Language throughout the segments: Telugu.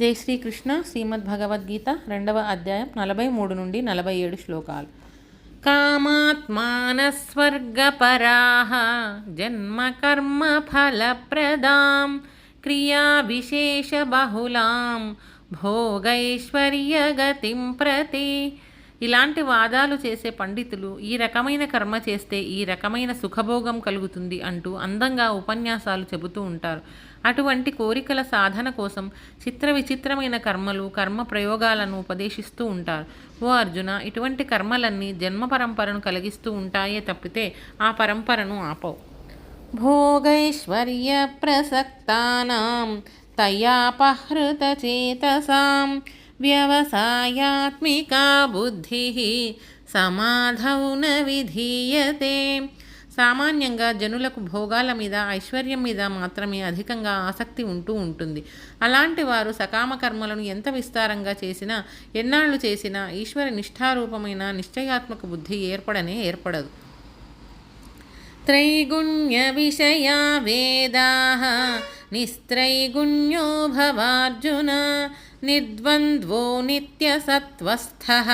జై శ్రీకృష్ణ శ్రీమద్ భగవద్గీత రెండవ అధ్యాయం నలభై మూడు నుండి నలభై ఏడు శ్లోకాలు. కామాత్మానస్వర్గపరాः జన్మకర్మఫలప్రదాం క్రియావిశేషబహుళాం భోగైశ్వర్యగతిం ప్రతి. ఇలాంటి వాదాలు చేసే పండితులు ఈ రకమైన కర్మ చేస్తే ఈ రకమైన సుఖభోగం కలుగుతుంది అంటూ అందంగా ఉపన్యాసాలు చెబుతూ ఉంటారు. అటువంటి కోరికల సాధన కోసం చిత్ర విచిత్రమైన కర్మలు కర్మ ప్రయోగాలను ఉపదేశిస్తూ ఉంటారు. ఓ అర్జున ఇటువంటి కర్మలన్నీ జన్మ పరంపరను కలిగిస్తూ ఉంటాయే తప్పితే ఆ పరంపరను ఆపవు. భోగైశ్వర్య ప్రసక్తానాం తయాపహృతచేతసాం వ్యవసాయాత్మికా బుద్ధి సమాధౌ న విధీయతే. సామాన్యంగా జనులకు భోగాల మీద ఐశ్వర్యం మీద మాత్రమే అధికంగా ఆసక్తి ఉంటూ ఉంటుంది అలాంటి వారు సకామ కర్మలను ఎంత విస్తారంగా చేసినా ఎన్నాళ్ళు చేసినా ఈశ్వర నిష్ఠారూపమైన నిశ్చయాత్మక బుద్ధి ఏర్పడనే ఏర్పడదు त्रैगुण्यविषया वेदाः निस्त्रैगुण्यो भवार्जुन निर्द्वन्द्वो नित्यसत्त्वस्थः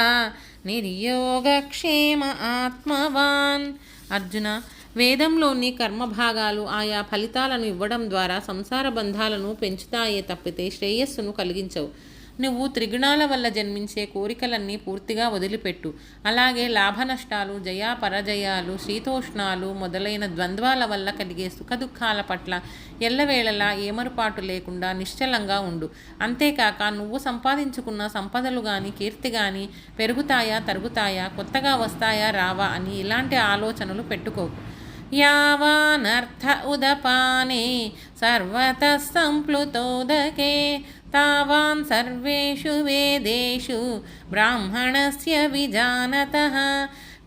నిర్యోగక్షేమ ఆత్మవాన్ అర్జున వేదంలోని కర్మభాగాలు ఆయా ఫలితాలను ఇవ్వడం ద్వారా సంసార బంధాలను పెంచుతాయే తప్పితే శ్రేయస్సును కలిగించవు. నువ్వు త్రిగుణాల వల్ల జన్మించే కోరికలన్నీ పూర్తిగా వదిలిపెట్టు. అలాగే లాభ నష్టాలు జయా పరజయాలు శీతోష్ణాలు మొదలైన ద్వంద్వాల వల్ల కలిగే సుఖదుఖాల పట్ల ఎల్లవేళలా ఏమరుపాటు లేకుండా నిశ్చలంగా ఉండు. అంతేకాక నువ్వు సంపాదించుకున్న సంపదలు కానీ కీర్తి కానీ పెరుగుతాయా తరుగుతాయా కొత్తగా వస్తాయా రావా అని ఇలాంటి ఆలోచనలు పెట్టుకోకు యావానర్థ ఉదపానే సర్వత సంప్లుతోదకే तावान् सर्वेषु वेदेषु ब्राह्मणस्य विजानतः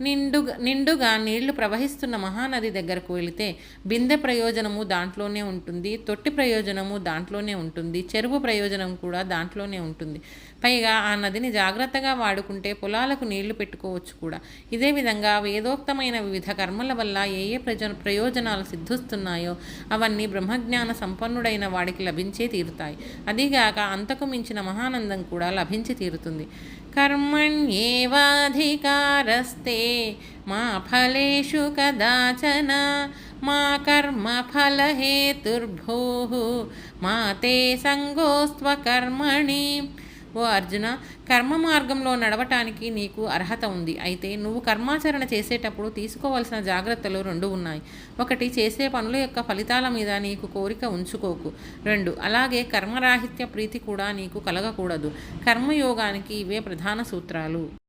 నిండుగా నిండుగా నీళ్ళు ప్రవహిస్తున్న మహానది దగ్గరకు వెళితే బిందె ప్రయోజనము దాంట్లోనే ఉంటుంది తొట్టి ప్రయోజనము దాంట్లోనే ఉంటుంది చెరువు ప్రయోజనం కూడా దాంట్లోనే ఉంటుంది. పైగా ఆ నదిని జాగ్రత్తగా వాడుకుంటే పొలాలకు నీళ్ళు పెట్టుకోవచ్చు కూడా. ఇదే విధంగా వేదోక్తమైన వివిధ కర్మల వల్ల ఏ ఏ ప్రయోజన ప్రయోజనాలు సిద్ధిస్తున్నాయో అవన్నీ బ్రహ్మజ్ఞాన సంపన్నుడైన వాడికి లభించే తీరుతాయి. అదిగాక అంతకు మించిన మహానందం కూడా లభించి తీరుతుంది. कर्मण्येवाधिकारस्ते। मा फलेषु कदाचन मा कर्मफलहेतुर्भूः मा ते सङ्गोस्त्वकर्मणि ఓ అర్జున కర్మ మార్గంలో నడవటానికి నీకు అర్హత ఉంది. అయితే నువ్వు కర్మాచరణ చేసేటప్పుడు తీసుకోవాల్సిన జాగ్రత్తలు రెండు ఉన్నాయి. ఒకటి చేసే పనుల యొక్క ఫలితాల మీద నీకు కోరిక ఉంచుకోకు. రెండు అలాగే కర్మరాహిత్య ప్రీతి కూడా నీకు కలగకూడదు. కర్మయోగానికి ఇవే ప్రధాన సూత్రాలు.